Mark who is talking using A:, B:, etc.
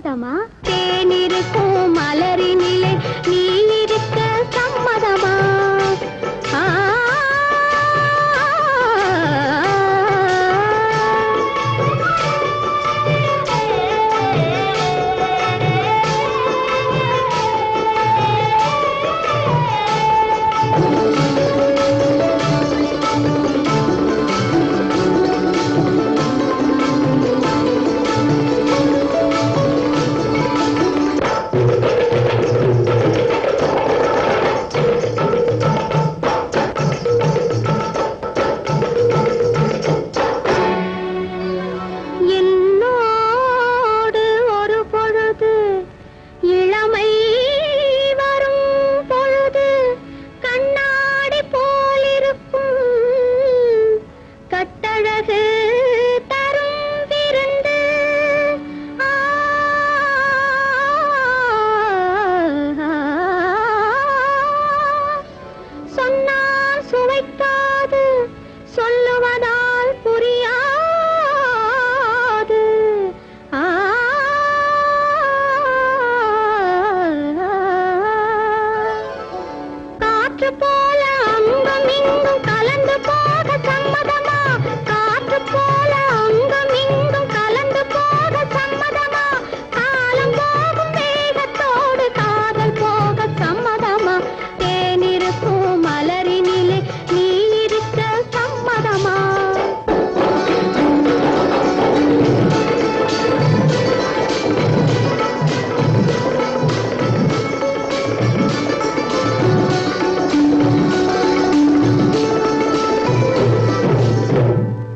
A: சம்மதமா? தேனிருக்கும் மலரினிலே நீ இருக்க சம்மதமா?